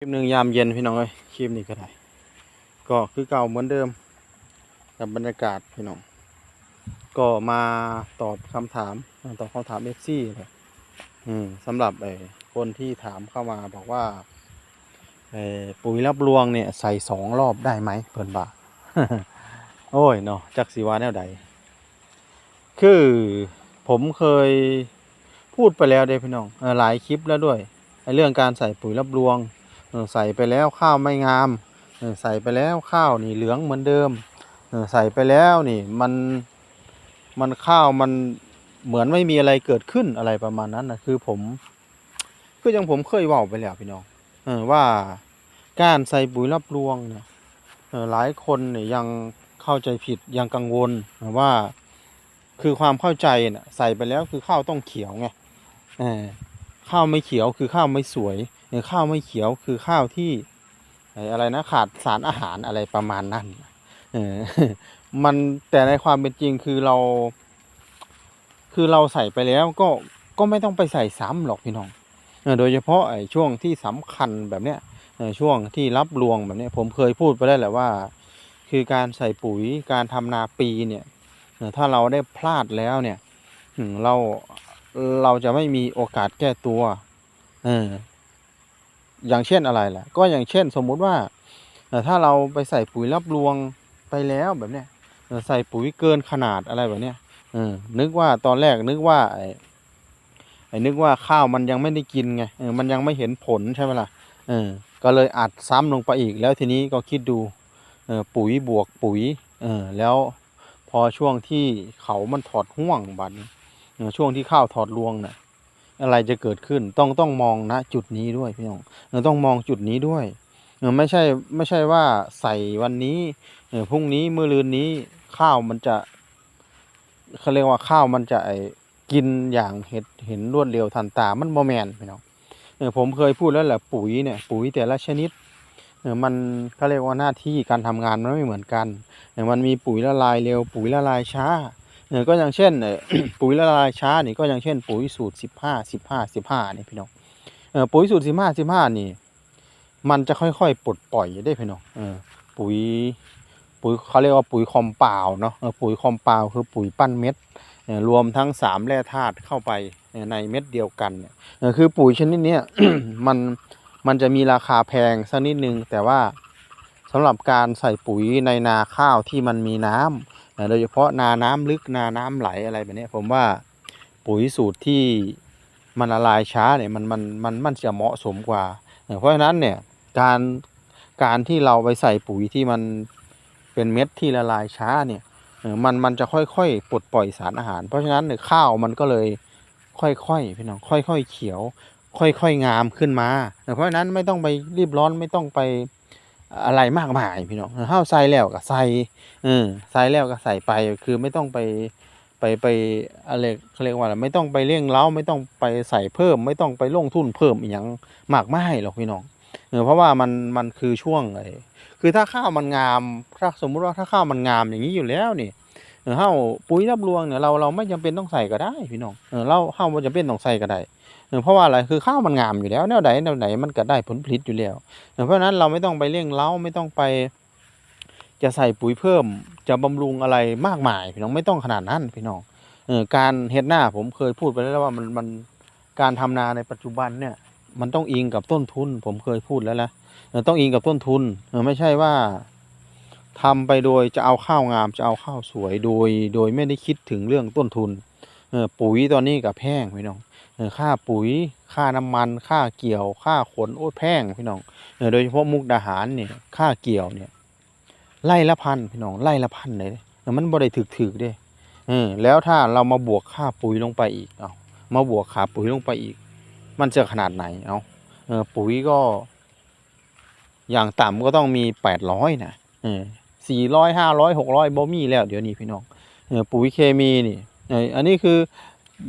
คลิปหนึ่งยามเย็นพี่น้องเอ้ยคลิปนี้ก็ได้ก็คือเก่าเหมือนเดิม กับบรรยากาศพี่น้องก็มาตอบคำถามตอบคำถามเอฟซี่เลยอืมสำหรับไอ้คนที่ถามเข้ามาบอกว่าไอ้ปุ๋ยรับรวงเนี่ยใส่สองรอบได้ไหมเพิ่นบ่าโอ้ยเนาะจักสีวาแนวใด คือผมเคยพูดไปแล้วเด้พี่น้องหลายคลิปแล้วด้วยไอ้เรื่องการใส่ปุ๋ยรับรวง ใส่ไปแล้วข้าวไม่งามใส่ไปแล้วข้าวนี่เหลืองเหมือนเดิมใส่ไปแล้วนี่มันมันข้าวมันเหมือนไม่มีอะไรเกิดขึ้นอะไรประมาณนั้นนะคือผมคืออยังผมเคยว่าไปแล้วพี่น้องเออว่าการใส่ปุ๋ยรับรวงเนี่ยหลายคนเนี่ยยังเข้าใจผิดยังกังวลว่า คือความเข้าใจน่ะใส่ไปแล้วคือข้าวต้องเขียวไงข้าวไม่เขียวคือข้าวไม่สวย ข้าวไม่เขียวคือข้าวที่อะไรนะขาดสารอาหารอะไรประมาณนั้นเออมันแต่ในความเป็นจริงคือเรา คือเราใส่ไปแล้วก็ก็ไม่ต้องไปใส่ซ้ำหรอกพี่น้องโดยเฉพาะไอ้ช่วงที่สำคัญแบบเนี้ยช่วงที่รับรวงแบบเนี้ยผมเคยพูดไปแล้วแหละว่า คือการใส่ปุ๋ยการทำนาปีเนี่ยถ้าเราได้พลาดแล้วเนี่ยเราเราจะไม่มีโอกาสแก้ตัว เออ อย่างเช่นอะไรล่ะ ก็อย่างเช่นสมมุติว่าถ้าเราไปใส่ปุ๋ยรับรวงไปแล้วแบบเนี้ยใส่ปุ๋ยเกินขนาดอะไรแบบเนี้ยเออนึกว่าตอนแรกนึกว่าไอ้ไอ้นึกว่าข้าวมันยังไม่ได้กินไงเออมันยังไม่เห็นผลใช่ไหมล่ะเออก็เลยอัดซ้ำลงไปอีก แล้วทีนี้ก็คิดดูเออปุ๋ยบวกปุ๋ยเออแล้วพอช่วงที่เขามันถอดห่วงบัดนี้เออช่วงที่ข้าวถอดรวงน่ะ อะไรจะเกิดขึ้น ต้องต้องมองนะจุดนี้ด้วยพี่น้องเออต้องมองจุดนี้ด้วยเออไม่ใช่ไม่ใช่ว่าใส่วันนี้พรุ่งนี้มื้อลืนนี้ข้าวมันจะเขาเรียกว่าข้าวมันจะไอ้กินอย่างเห็ดเห็นรวดเร็วทันตามันบ่แมนพี่น้องผมเคยพูดแล้วแหละปุ๋ยเนี่ยปุ๋ยแต่ละชนิดมันเขาเรียกว่าหน้าที่การทำงานมันไม่เหมือนกันเออมันมีปุ๋ยละลายเร็วปุ๋ยละลายช้า เออก็อย่างเช่นปุ๋ยละลายช้านี่ก็อย่างเช่น ปุ๋ยสูตรสิบห้าสิบห้าสิบห้านี่พี่น้องปุ๋ยสูตรสิบห้าสิบห้านี่ มันจะค่อยๆปลดปล่อยได้พี่น้องปุ๋ยปุ๋ยเขาเรียกว่าปุ๋ยคอมเปล่าเนาะปุ๋ยคอมเปล่าคือปุ๋ยปั้นเม็ดรวมทั้งสามแร่ธาตุเข้าไปในเม็ดเดียวกันเนี่ยคือปุ๋ยชนิดนี้มันมันจะมีราคาแพงสักนิดนึงแต่ว่าสำหรับการใส่ปุ๋ยในนาข้าวที่มันมีน้ำเออ โดยเฉพาะนาน้ำลึกนาน้ำไหลอะไรแบบนี้ผมว่าปุ๋ยสูตรที่มันละลายช้าเนี่ยมันมันมันมันจะเหมาะสมกว่า เพราะฉะนั้นเนี่ยการการที่เราไปใส่ปุ๋ยที่มันเป็นเม็ดที่ละลายช้าเนี่ยมันมันจะค่อยๆปลดปล่อยสารอาหาร เพราะฉะนั้นเนี่ยข้าวมันก็เลยค่อยๆพี่น้องค่อยๆเขียว ค่อยๆงามขึ้นมา เพราะฉะนั้นไม่ต้องไปรีบร้อนไม่ต้องไป อะไรมากมายพี่น้องเข้าวใส่แล้วก็ใส่เออใส่แล้วก็ใส่ไปคือไม่ต้องไปไปไปอะไรเขาเรียกว่าอะไรไม่ต้องไปเร่งเล้าไม่ต้องไปใส่เพิ่ม ไม่ต้องไปลงทุนเพิ่มอหย่างมากมายหรอกพี่น้องเออเพราะว่ามันมันคือช่วงไอ้คือถ้าข้าวมันงามถ้าสมมุติว่าถ้าข้าวมันงามอย่างนี้อยู่แล้วนี่ เฮาปุ๋ยรับรวงเนี่ยเราเราไม่จำเป็นต้องใส่ก็ได้พี่น้องเออเราเฮาบ่จำเป็นต้องใส่ก็ได้เพราะว่าอะไรคือข้าวมันงามอยู่แล้วแนวใดแนวไหนมันก็ได้ผลผลิตอยู่แล้วเพราะนั้นเราไม่ต้องไปเร่งเร้าไม่ต้องไป จะใส่ปุ๋ยเพิ่ม จะบำรุงอะไรมากมาย พี่น้องไม่ต้องขนาดนั้นพี่น้องเออการเฮ็ดหน้าผมเคยพูดไปแล้วว่ามันมันการทำนาในปัจจุบันเนี่ย มันต้องอิงกับต้นทุน ผมเคยพูดแล้วนะต้องอิงกับต้นทุนไม่ใช่ว่า ทำไปโดยจะเอาข้าวงามจะเอาข้าวสวยโดยโดยไม่ได้คิดถึงเรื่องต้นทุนเออปุ๋ยตอนนี้กับแพงพี่น้องเออค่าปุ๋ยค่าน้ำมันค่าเกี่ยว ค่าขนโอ้แพงพี่น้องเออโดยเฉพาะมุกดาหารเนี่ยค่าเกี่ยวเนี่ยไล่ละพันพี่น้องไล่ละพันเลยเออมันบ่ได้ถึกๆเด้เออแล้วถ้าเรามาบวกค่าปุ๋ยลงไปอีกเอามาบวกค่าปุ๋ยลงไปอีก มันจะขนาดไหนเอาเออปุ๋ยก็ อย่างต่ำก็ต้องมีแปดร้อยนะเออ สี่ร้อยห้าร้อยหกร้อยบ่มีแล้วเดี๋ยวนี้พี่น้องปุ๋ยเคมีนี่อันนี้คือ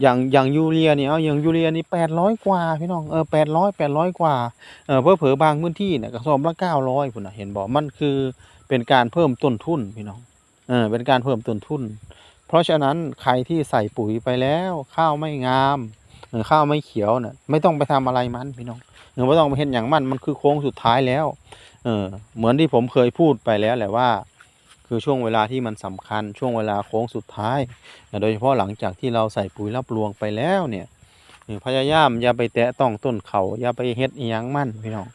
อย่างอย่างยูเรียนี่เอาอย่างยูเรียนี่แปดร้อยกว่าพี่น้องเออแปดร้อยแปดร้อยกว่าเออเพื่อเผอบางพื้นที่เนี่ยกระสอบละเก้าร้อยพุ่นะเห็นบอกมันคือเป็นการเพิ่มต้นทุนพี่น้องเออเป็นการเพิ่มต้นทุน เพราะฉะนั้นใครที่ใส่ปุ๋ยไปแล้วข้าวไม่งามข้าวไม่เขียวน่ะไม่ต้องไปทำอะไรมันพี่น้องไม่ต้องไปเห็นอย่างมันมันคือโค้งสุดท้ายแล้ว เออเหมือนที่ผมเคยพูดไปแล้วแหละว่า คือช่วงเวลาที่มันสำคัญช่วงเวลาโค้งสุดท้ายโดยเฉพาะหลังจากที่เราใส่ปุ๋ยรับรวงไปแล้วเนี่ยพยายามอย่าไปแตะต้องต้นเขาอย่าไปเฮ็ดอียังมั่นพี่น้อง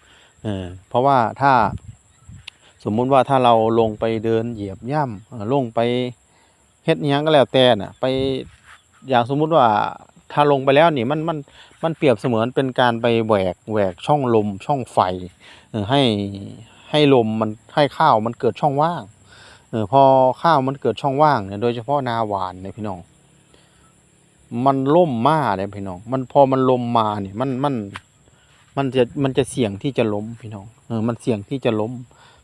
เออเพราะว่าถ้าสมมุติว่าถ้าเราลงไปเดินเหยียบย่ำลงไปเฮ็ดอิหยังก็แล้วแต่น่ะไปอย่างสมมุติว่า ถ้าลงไปแล้วนี่มันมันมันเปรียบเสมือนเป็นการไปแหวกแหวกช่องลมช่องไฟให้ให้ลมมันให้ข้าวมันเกิดช่องว่างเออพอข้าวมันเกิดช่องว่างเนี่ยโดยเฉพาะนาหวานเนี่ยพี่น้อง มันล่มมาเลยพี่น้อง มันพอมันลมมาเนี่ยมันมันมันจะมันจะเสี่ยงที่จะล้มพี่น้องเออมันเสี่ยงที่จะล้ม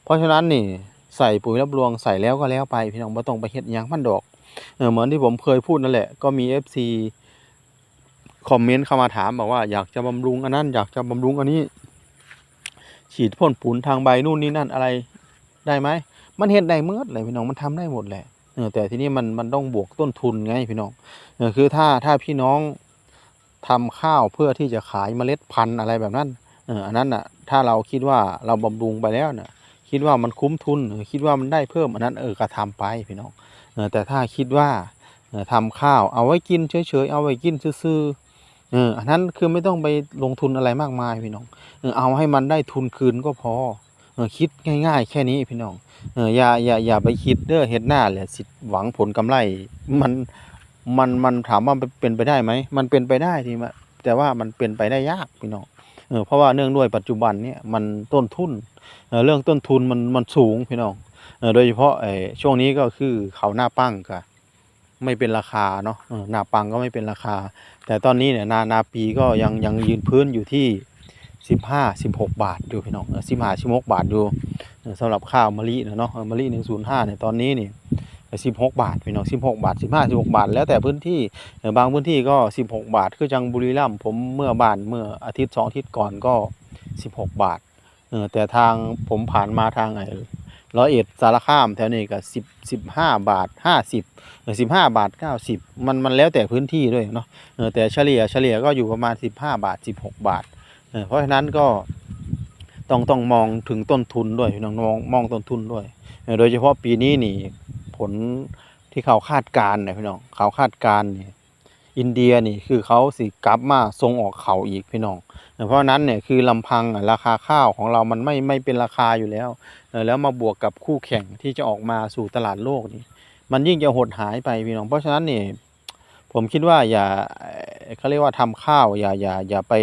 เพราะฉะนั้นนี่ใส่ปุ๋ยรับรวงใส่แล้วก็แล้วไปพี่น้องไม่ต้องไปเฮ็ดยังมันดอกเออเหมือนที่ผมเคยพูดนั่นแหละก็มี FC คอมเมนต์เข้ามาถามบอกว่าอยากจะบำรุงอันนั้นอยากจะบำรุงอันนี้ ฉีดพ่นปุ๋ยทางใบนู่นนี่นั่นอะไรได้ไหมมันเฮ็ดได้เมื่อเลยพี่น้องมันทำได้หมดแหละเออแต่ทีนี้มันมันต้องบวกต้นทุนไงพี่น้องเออคือถ้าถ้าพี่น้องทำข้าวเพื่อที่จะขายเมล็ดพันธุ์อะไรแบบนั้นเอออันนั้นน่ะ ถ้าเราคิดว่าเราบำรุงไปแล้วน่ะคิดว่ามันคุ้มทุนคิดว่ามันได้เพิ่มอันนั้นเออก็ทำไปพี่น้องเออแต่ถ้าคิดว่าเออทำข้าวเอาไว้กินเฉยๆเอาไว้กินซื่อๆ เอออันนั้นคือไม่ต้องไปลงทุนอะไรมากมายพี่น้องเออเอาให้มันได้ทุนคืนก็พอเออคิดง่ายๆ แค่นี้พี่น้องเอออย่าอย่าอย่าไปคิดเด้อเฮ็ดหน้าแหละสิหวังผลกำไร มันมันมันถามว่าเป็นไปได้ไหมมันเป็นไปได้ทีมาแต่ว่ามันเป็นไปได้ยากพี่น้องเออเพราะว่าเนื่องด้วยปัจจุบันเนี่ยมันต้นทุนเออเรื่องต้นทุนมันมันสูงพี่น้องเออโดยเฉพาะไอ้ช่วงนี้ก็คือเขาหน้าปังก็ ไม่เป็นราคาเนาะหน้าปังก็ไม่เป็นราคา แต่ตอนนี้เนี่ยนานาปีก็ยังยังยืนพื้นอยู่ที่สิบห้าสิบหกบาทอยู่พี่น้องสิบห้าสิบหกบาทอยู่เออสำหรับข้าวมะลิเนาะมะลิหนึ่งศูนย์ห้าเนี่ยตอนนี้นี่สิบหกบาทพี่น้องสิบหกบาทสิบห้าสิบหกบาท แล้วแต่พื้นที่บางพื้นที่ก็สิบหกบาท คือจังบุรีรัมย์ผมเมื่อบ้านเมื่ออาทิตย์สองอาทิตย์ก่อนก็สิบหกบาทแต่ทางผมผ่านมาทางไอ้ ร้อยเอ็ดสารคามแถวนี้ก็สิบสิบห้าบาทห้าสิบหรือสิบห้าบาทเก้าสิบมันมันแล้วแต่พื้นที่ด้วยเนาะเออแต่เฉลี่ยเฉลี่ยก็อยู่ประมาณสิบห้าบาทสิบหกบาทเออเพราะฉะนั้นก็ต้องต้องมองถึงต้นทุนด้วยน้องมองมองต้นทุนด้วย โดยเฉพาะปีนี้นี่ผลที่เขาคาดการณ์เนี่ยพี่น้องเขาคาดการณ์เนี่ย อินเดียนี่คือเขาสิกลับมาส่งออกเขาอีกพี่น้อง เพราะนั้นเนี่ยคือลำพังราคาข้าวของเรามันไม่ไม่เป็นราคาอยู่แล้ว แล้วมาบวกกับคู่แข่งที่จะออกมาสู่ตลาดโลกนี่ มันยิ่งจะหดหายไปพี่น้อง เพราะฉะนั้นเนี่ยผมคิดว่าอย่าเขาเรียกว่าทำข้าวอย่าอย่าอย่าไป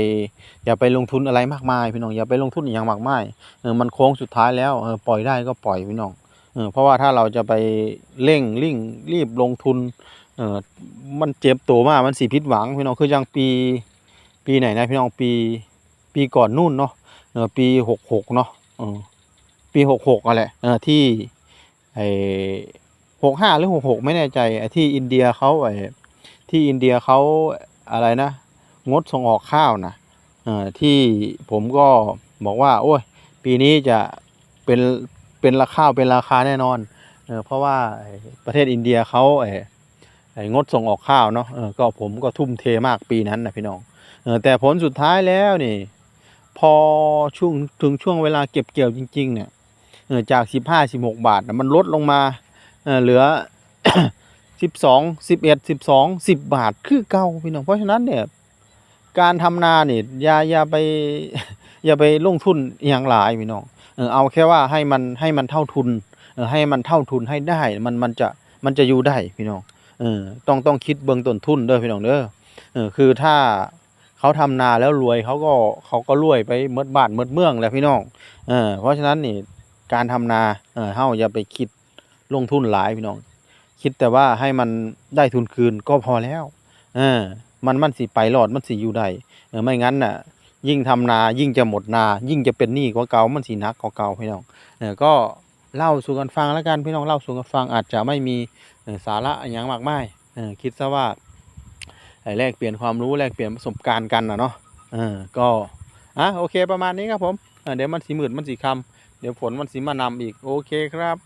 อย่าไปลงทุนอะไรมากมายพี่น้องอย่าไปลงทุนอย่างมากมายเออมันโค้งสุดท้ายแล้วเออปล่อยได้ก็ปล่อยพี่น้องเออเพราะว่าถ้าเราจะไปเร่งริ่งรีบลงทุน เออมันเจ็บตัวมากมันสิผิดหวังพี่น้องคือย่างปีปีไหนนะพี่น้องปีปีก่อนนู่นเนาะเออปีหกหกเนาะเออปีหกหกอะไรเออที่ไอหกห้าหรือหกหกไม่แน่ใจไอที่อินเดียเขาไอที่อินเดียเขาอะไรนะ งดส่งออกข้าวนะเออที่ผมก็บอกว่า โอ้ย ปีนี้จะเป็นเป็นราคาเป็นราคาแน่นอนเออเพราะว่าประเทศอินเดียเขาไอ งดส่งออกข้าวเนาะก็ผมก็ทุ่มเทมากปีนั้นนะพี่น้องแต่ผลสุดท้ายแล้วนี่พอช่วงถึงช่วงเวลาเก็บเกี่ยวจริง ๆ เนี่ยจากสิบห้าสิบหกบาทมันลดลงมาเหลือสิบสองสิบเอ็ดสิบสองสิบบาทคือเก่าพี่น้องเพราะฉะนั้นเนี่ยการทำนาเนี่ยอย่าอย่าไปอย่าไปลงทุนอย่างหลายพี่น้องเอาแค่ว่าให้มันให้มันเท่าทุนให้มันเท่าทุนให้ได้มันมันจะมันจะอยู่ได้พี่น้อง เออต้องต้องคิดเบื้องต้นทุนเด้อพี่น้องเด้อเออคือถ้าเขาทำนาแล้วรวยเขาก็เขาก็รวยไปเมดบ้านเมดเมืองแหล้วพี่น้องเออเพราะฉะนั้นนี่การทำนาเออเฮาอย่าไปคิดลงทุนหลายพี่น้อง คิดแต่ว่าให้มันได้ทุนคืนก็พอแล้วเออมันมันสิไปรอดมันสิอยู่ได้เออไม่งั้นน่ะยิ่งทำนายิ่งจะหมดนา ยิ่งจะเป็นหนี้กว่าเก่ามันสิหนักกว่าเก่าพี่น้องเออก็ เล่าสู่กันฟังแล้วกันพี่น้องเล่าสู่กันฟังอาจจะไม่มีสาระอย่างมากมายคิดซะว่าแลกเปลี่ยนความรู้แลกเปลี่ยนประสบการณ์กันนะเนาะก็อะโอเคประมาณนี้ครับผมเดี๋ยวมันสีมืดมันสีคำเดี๋ยวฝนมันสีมานำอีกโอเคครับ